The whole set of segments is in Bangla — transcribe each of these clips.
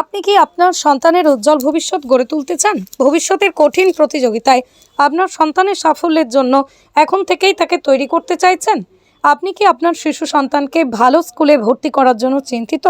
আপনি কি আপনার সন্তানের উজ্জ্বল ভবিষ্যৎ গড়ে তুলতে চান? ভবিষ্যতের কঠিন প্রতিযোগিতায় আপনার সন্তানের সাফল্যের জন্য এখন থেকেই তাকে তৈরি করতে চাইছেন? আপনি কি আপনার শিশু সন্তানকে ভালো স্কুলে ভর্তি করার জন্য চিন্তিত?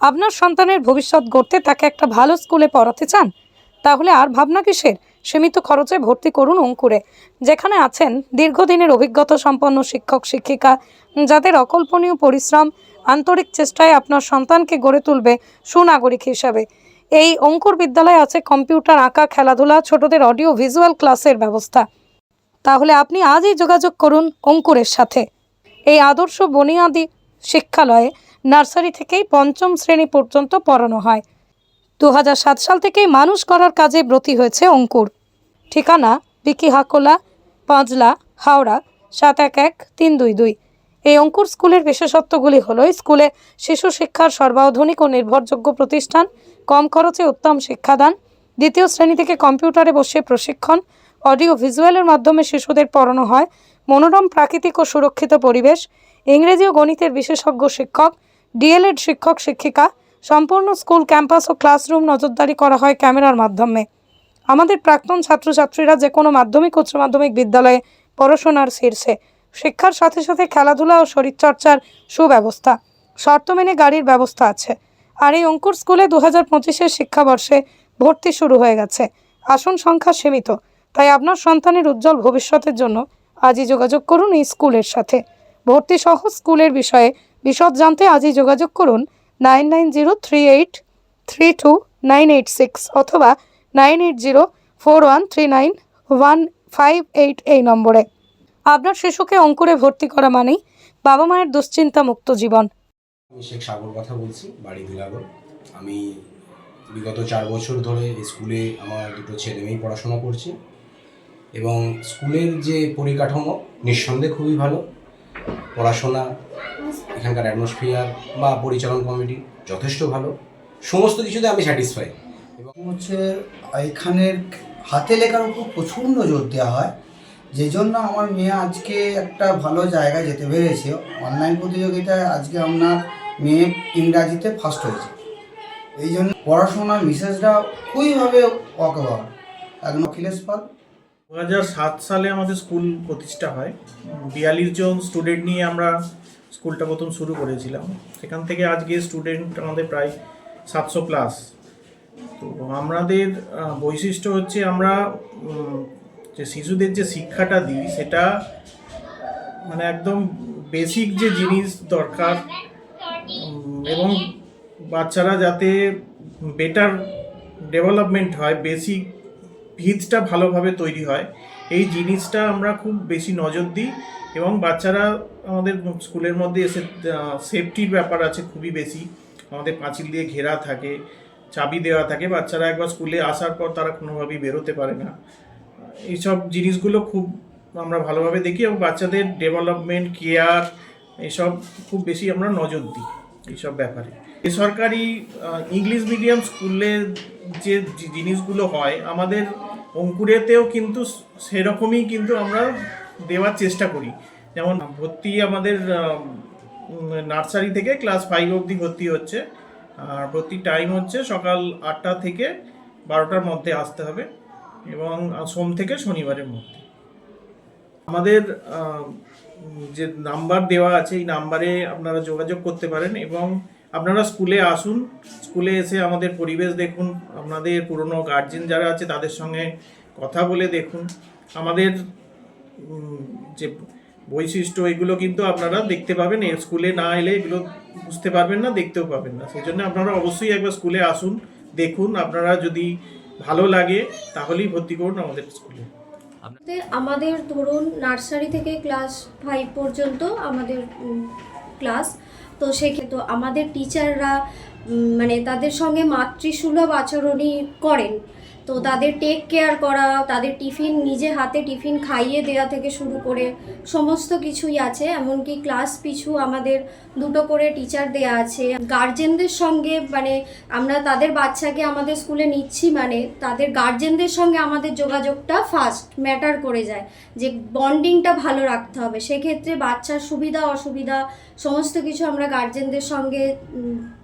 আপনার সন্তানের ভবিষ্যৎ গড়তে তাকে একটা ভালো স্কুলে পড়াতে চান? তাহলে আর ভাবনা কিসের? সীমিত খরচে ভর্তি করুন অঙ্কুরে। যেখানে আছেন দীর্ঘদিনের অভিজ্ঞতা সম্পন্ন শিক্ষক, শিক্ষিকা, যাদের অকল্পনীয় পরিশ্রম আন্তরিক চেষ্টায় আপনার সন্তানকে গড়ে তুলবে সুনাগরিক হিসাবে। এই অঙ্কুর বিদ্যালয়ে আছে কম্পিউটার, আঁকা, খেলাধুলা, ছোটদের অডিও, ভিজুয়াল ক্লাসের ব্যবস্থা। তাহলে আপনি আজই যোগাযোগ করুন অঙ্কুরের সাথে। এই আদর্শ বুনিয়াদি শিক্ষালয়ে নার্সারি থেকেই পঞ্চম শ্রেণি পর্যন্ত পড়ানো হয়। দু হাজার সাত সাল থেকেই মানুষ করার কাজে ব্রতী হয়েছে অঙ্কুর। ঠিকানা বিকি হাকোলা পাঁচলা হাওড়া, সাত এক এক, তিন দুই দুই। এই অঙ্কুর স্কুলের বিশেষত্বগুলি হল স্কুলে শিশু শিক্ষার সর্বাধুনিক ও নির্ভরযোগ্য প্রতিষ্ঠান, কম খরচে উত্তম শিক্ষাদান, দ্বিতীয় শ্রেণি থেকে কম্পিউটারে বসে প্রশিক্ষণ, অডিও ভিজুয়ালের মাধ্যমে শিশুদের পড়ানো হয়, মনোরম প্রাকৃতিক ও সুরক্ষিত পরিবেশ, ইংরেজি ও গণিতের বিশেষজ্ঞ শিক্ষক, ডিএলএড শিক্ষক শিক্ষিকা সম্পূর্ণ স্কুল, ক্যাম্পাস ও ক্লাসরুম নজরদারি করা হয় ক্যামেরার মাধ্যমে। আমাদের প্রাক্তন ছাত্রছাত্রীরা যে কোনো মাধ্যমিক, উচ্চ মাধ্যমিক বিদ্যালয়ে পড়াশোনার শীর্ষে। শিক্ষার সাথে সাথে খেলাধুলা ও শরীরচর্চার সুব্যবস্থা, শর্ত মেনে গাড়ির ব্যবস্থা আছে। আর এই অঙ্কুর স্কুলে দু হাজার পঁচিশের শিক্ষাবর্ষে ভর্তি শুরু হয়ে গেছে। আসন সংখ্যা সীমিত। তাই আপনার সন্তানের উজ্জ্বল ভবিষ্যতের জন্য আজই যোগাযোগ করুন এই স্কুলের সাথে। ভর্তি সহ স্কুলের বিষয়ে বিশদ জানতে আজই যোগাযোগ করুন nine nine zero three eight three two nine eight six অথবা nine eight zero four one three nine one five eight এই নম্বরে। আপনার শিশুকে অঙ্কুরে ভর্তি করা মানেই বাবা মায়ের দুশ্চিন্তা মুক্ত জীবন। আমি শেখ সাগর কথা বলছি, বাড়ি দিলাগর আমি বিগত চার বছর ধরে স্কুলে আমার দুটো ছেলে মেয়েই পড়াশোনা করছে এবং স্কুলের যে পরিকাঠামো নিঃসন্দেহে খুবই ভালো। পড়াশোনা এখানকার অ্যাটমসফিয়ার বা পরিচালন কমিটি যথেষ্ট ভালো। সমস্ত কিছুতে আমি স্যাটিসফাই এবং হচ্ছে এখানের হাতে লেখার উপর প্রচণ্ড জোর দেওয়া হয়। যে জন্য আমার মেয়ে আজকে একটা ভালো জায়গায় যেতে পেরেছে। অনলাইন প্রতিযোগিতায় আজকে আপনার মেয়ে ইংরাজিতে ফার্স্ট হয়েছে। এই জন্য পড়াশোনার মিসেসরা খুবইভাবে অকবার একদম অখিলেশ পাল। দু হাজার সাত সালে আমাদের স্কুল প্রতিষ্ঠা হয়। বিয়াল্লিশ জন স্টুডেন্ট নিয়ে আমরা স্কুলটা প্রথম শুরু করেছিলাম। সেখান থেকে আজকে স্টুডেন্ট আমাদের প্রায় সাতশো প্লাস তো আমাদের বৈশিষ্ট্য হচ্ছে আমরা যে শিশুদের যে শিক্ষাটা দিই, সেটা মানে একদম বেসিক যে জিনিস দরকার এবং বাচ্চারা যাতে বেটার ডেভেলপমেন্ট হয় বেসিক ভিতটা ভালোভাবে তৈরি হয়। এই জিনিসটা আমরা খুব বেশি নজর দিই এবং বাচ্চারা আমাদের স্কুলের মধ্যে এসে সেফটির ব্যাপার আছে খুবই বেশি। আমাদের পাঁচিল দিয়ে ঘেরা থাকে, চাবি দেওয়া থাকে। বাচ্চারা একবার স্কুলে আসার পর তারা কোনোভাবেই বেরোতে পারে না। এইসব জিনিসগুলো খুব আমরা ভালোভাবে দেখি এবং বাচ্চাদের ডেভেলপমেন্ট কেয়ার এসব খুব বেশি আমরা নজর দিই। এইসব ব্যাপারে। বেসরকারি ইংলিশ মিডিয়াম স্কুলের যে জিনিসগুলো হয়, আমাদের অঙ্কুরেতেও কিন্তু সেরকমই কিন্তু আমরা দেওয়ার চেষ্টা করি। যেমন ভর্তি আমাদের নার্সারি থেকে ক্লাস ফাইভ অবধি ভর্তি হচ্ছে। আর ভর্তি টাইম হচ্ছে সকাল আটটা থেকে বারোটার মধ্যে আসতে হবে এবং সোম থেকে শনিবারের মধ্যে। আমাদের যে নাম্বার দেওয়া আছে, এই নাম্বারে আপনারা যোগাযোগ করতে পারেন এবং আপনারা স্কুলে আসুন। স্কুলে এসে আমাদের পরিবেশ দেখুন, আপনাদের পুরনো গার্জেন যারা আছে তাদের সঙ্গে কথা বলে দেখুন। আমাদের যে বৈশিষ্ট্য, এগুলো কিন্তু আপনারা দেখতে পাবেন। স্কুলে না এলে এগুলো বুঝতে পারবেন না, দেখতেও পাবেন না। সেই জন্য আপনারা অবশ্যই একবার স্কুলে আসুন, দেখুন। আপনারা যদি ভালো লাগে, তাহলেই ভর্তি করুন আমাদের স্কুলে। আমাদের ধরুন নার্সারি থেকে ক্লাস ফাইভ পর্যন্ত আমাদের ক্লাস। তো সেক্ষেত্রে আমাদের টিচাররা মানে তাদের সঙ্গে মাতৃসুলভ আচরণই করেন। তো তাদের টেক কেয়ার করা, তাদের টিফিন নিজে হাতে টিফিন খাইয়ে দেওয়া থেকে শুরু করে সমস্ত কিছুই আছে। এমনকি ক্লাস পিছু আমাদের দুটো করে টিচার দেয়া আছে। গার্জেনদের সঙ্গে মানে আমরা তাদের বাচ্চাকে আমাদের স্কুলে নিচ্ছি মানে তাদের গার্জেনদের সঙ্গে আমাদের যোগাযোগটা ফার্স্ট ম্যাটার করে যায়। যে বন্ডিংটা ভালো রাখতে হবে। সেক্ষেত্রে বাচ্চার সুবিধা, অসুবিধা, সমস্ত কিছু আমরা গার্জেনদের সঙ্গে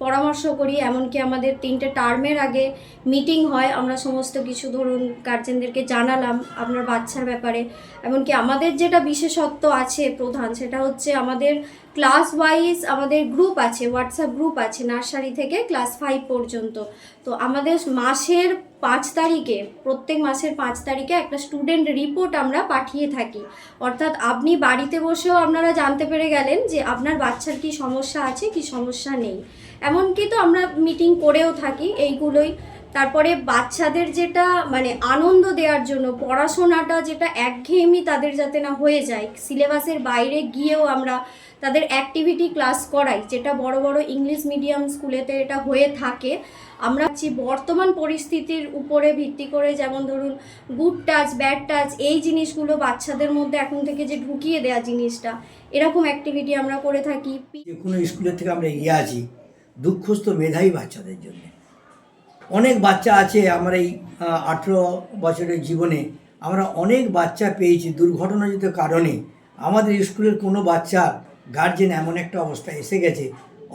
পরামর্শ করি। এমনকি আমাদের তিনটে টার্মের আগে মিটিং হয়, আমরা সমস্ত কিছু ধরুন, গার্জেনদেরকে জানালাম আপনার বাচ্চার ব্যাপারে। এমনকি আমাদের যেটা বিশেষত্ব আছে প্রধান, সেটা হচ্ছে আমাদের ক্লাস ওয়াইজ আমাদের গ্রুপ আছে হোয়াটসঅ্যাপ গ্রুপ আছে নার্সারি থেকে ক্লাস ফাইভ পর্যন্ত। তো আমাদের মাসের পাঁচ তারিখে, প্রত্যেক মাসের পাঁচ তারিখে একটা স্টুডেন্ট রিপোর্ট আমরা পাঠিয়ে থাকি। অর্থাৎ আপনি বাড়িতে বসেও আপনারা জানতে পেরে গেলেন যে আপনার বাচ্চার কি সমস্যা আছে, কি সমস্যা নেই। এমনকি তো আমরা মিটিং করেও থাকি, এইগুলোই তারপরে বাচ্চাদের যেটা মানে আনন্দ দেওয়ার জন্য, পড়াশোনাটা যেটা একঘেয়েমি তাদের যাতে না হয়ে যায়, সিলেবাসের বাইরে গিয়েও আমরা তাদের অ্যাক্টিভিটি ক্লাস করাই, যেটা বড় বড় ইংলিশ মিডিয়াম স্কুলেতে এটা হয়ে থাকে। আমরা হচ্ছে বর্তমান পরিস্থিতির উপরে ভিত্তি করে যেমন ধরুন গুড টাচ ব্যাড টাচ এই জিনিসগুলো বাচ্চাদের মধ্যে এখন থেকে যে ঢুকিয়ে দেওয়া জিনিসটা, এরকম অ্যাক্টিভিটি আমরা করে থাকি। যে কোনো স্কুলের থেকে আমরা এগিয়ে আছি, দুঃখস্থ মেধাবী বাচ্চাদের জন্য। অনেক বাচ্চা আছে আমার এই আঠেরো বছরের জীবনে। আমরা অনেক বাচ্চা পেয়েছি দুর্ঘটনাজনিত কারণে। আমাদের স্কুলের কোনো বাচ্চা গার্জেন এমন একটা অবস্থা এসে গেছে।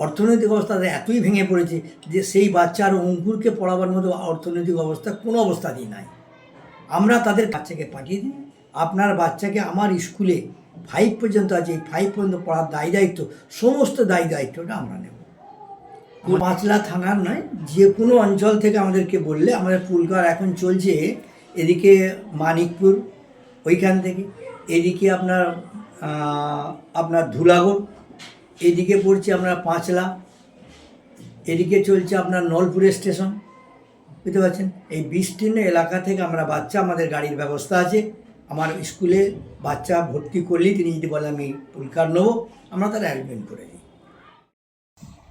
অর্থনৈতিক অবস্থা এতই ভেঙে পড়েছে যে সেই বাচ্চার অঙ্কুরকে পড়াবার মতো অর্থনৈতিক অবস্থা কোনো অবস্থাতেই নাই। আমরা তাদের বাচ্চাকে পাঠিয়ে দিই। আপনার বাচ্চাকে আমার স্কুলে ফাইভ পর্যন্ত আছে। এই ফাইভ পর্যন্ত পড়ার দায়ী দায়িত্ব সমস্ত দায়ী দায়িত্বটা আমরা নেব। পাঁচলা থানার নয় যে কোনো অঞ্চল থেকে আমাদেরকে বললে আমাদের পুলকার এখন চলছে, এদিকে মানিকপুর, ওইখান থেকে। এদিকে আপনার আপনার ধুলাগড়, এদিকে পড়ছে আপনার পাঁচলা, এদিকে চলছে আপনার নলপুরের স্টেশন, বুঝতে পারছেন? এই বিস্তীর্ণ এলাকা থেকে আমরা বাচ্চা, আমাদের গাড়ির ব্যবস্থা আছে। আমার স্কুলে বাচ্চা ভর্তি করলেই তিনি যদি বলে আমি পুলকার নেব, আমরা তার অ্যাডমিট করে